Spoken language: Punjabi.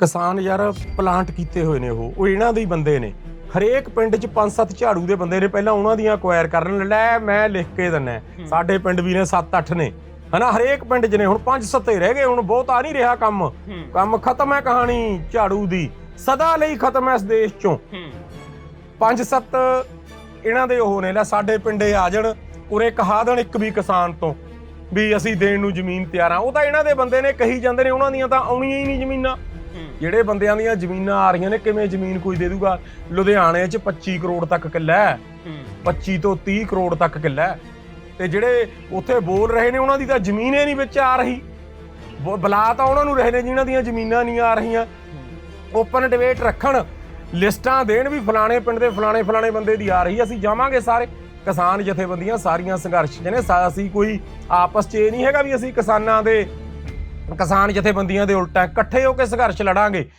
ਕਿਸਾਨ ਯਾਰ ਪਲਾਂਟ ਕੀਤੇ ਹੋਏ ਨੇ ਉਹ ਉਹ ਇਹਨਾਂ ਦੇ ਹੀ ਬੰਦੇ ਨੇ। ਹਰੇਕ ਪਿੰਡ 'ਚ ਪੰਜ ਸੱਤ ਝਾੜੂ ਦੇ ਬੰਦੇ ਨੇ ਪਹਿਲਾਂ ਉਹਨਾਂ ਦੀਆਂ ਅਕਵਾਇਰ ਕਰਨ ਲੈ ਮੈਂ ਲਿਖ ਕੇ ਦਿੰਨਾ ਸਾਡੇ ਪਿੰਡ ਵੀ ਨੇ 7-8 ਨੇ। ਹਨਾ ਹਰੇਕ ਪਿੰਡ 'ਚ ਨੇ ਹੁਣ ਪੰਜ ਸੱਤ ਹੀ ਰਹਿ ਗਏ ਹੁਣ ਬਹੁਤ ਆ ਨਹੀਂ ਰਿਹਾ ਕੰਮ। ਕੰਮ ਖਤਮ ਹੈ ਕਹਾਣੀ ਝਾੜੂ ਦੀ। ਸਦਾ ਲਈ ਖਤਮ ਹੈ ਇਸ ਦੇਸ਼ 'ਚੋਂ। ਪੰਜ ਸੱਤ ਇਹਨਾਂ ਦੇ ਉਹ ਨੇ ਲੈ ਸਾਡੇ ਪਿੰਡੇ ਆ ਜਾਣ ਉਰੇ ਕਹਾ ਦੇਣ ਇੱਕ ਵੀ ਕਿਸਾਨ ਤੋਂ ਵੀ ਅਸੀਂ ਦੇਣ ਨੂੰ ਜ਼ਮੀਨ ਤਿਆਰ ਆ ਉਹ ਤਾਂ ਇਹਨਾਂ ਦੇ ਬੰਦੇ ਨੇ ਕਹੀ ਜਾਂਦੇ ਨੇ ਉਹਨਾਂ ਦੀਆਂ ਤਾਂ ਆਉਣੀਆਂ ਹੀ ਨਹੀਂ ਜ਼ਮੀਨਾਂ। ਜਿਹੜੇ ਬੰਦਿਆਂ ਦੀਆਂ ਜ਼ਮੀਨਾਂ ਆ ਰਹੀਆਂ ਨੇ ਕਿਵੇਂ ਜ਼ਮੀਨ ਕੋਈ ਦੇ ਦੂਗਾ? ਲੁਧਿਆਣੇ 'ਚ 25 ਕਰੋੜ ਤੱਕ ਕਿੱਲਾ ਹੈ। 25 ਤੋਂ 30 ਕਰੋੜ ਤੱਕ ਕਿੱਲਾ ਹੈ। ਤੇ ਜਿਹੜੇ ਉੱਥੇ ਬੋਲ ਰਹੇ ਨੇ ਉਹਨਾਂ ਦੀ ਤਾਂ ਜ਼ਮੀਨ ਹੀ ਨਹੀਂ ਵਿੱਚ ਆ ਰਹੀ। ਬੁਲਾ ਤਾਂ ਉਹਨਾਂ ਨੂੰ ਰਹੇ ਨੇ ਜਿਨ੍ਹਾਂ ਦੀਆਂ ਜ਼ਮੀਨਾਂ ਨਹੀਂ ਆ ਰਹੀਆਂ। ਓਪਨ ਡਿਬੇਟ ਰੱਖਣ ਲਿਸਟਾਂ ਦੇਣ ਵੀ ਫਲਾਣੇ ਪਿੰਡ ਦੇ ਫਲਾਣੇ ਫਲਾਣੇ ਬੰਦੇ ਦੀ ਆ ਰਹੀ ਅਸੀਂ ਜਾਵਾਂਗੇ ਸਾਰੇ। ਕਿਸਾਨ ਜਥੇਬੰਦੀਆਂ ਸਾਰੀਆਂ ਸੰਘਰਸ਼ ਨੇ। ਅਸੀਂ ਕੋਈ ਆਪਸ 'ਚ ਇਹ ਨਹੀਂ ਹੈਗਾ ਵੀ ਅਸੀਂ ਕਿਸਾਨਾਂ ਦੇ ਕਿਸਾਨ ਜਥੇਬੰਦੀਆਂ ਦੇ ਉਲਟਾ ਇਕੱਠੇ ਹੋ ਕੇ ਸੰਘਰਸ਼ ਲੜਾਂਗੇ।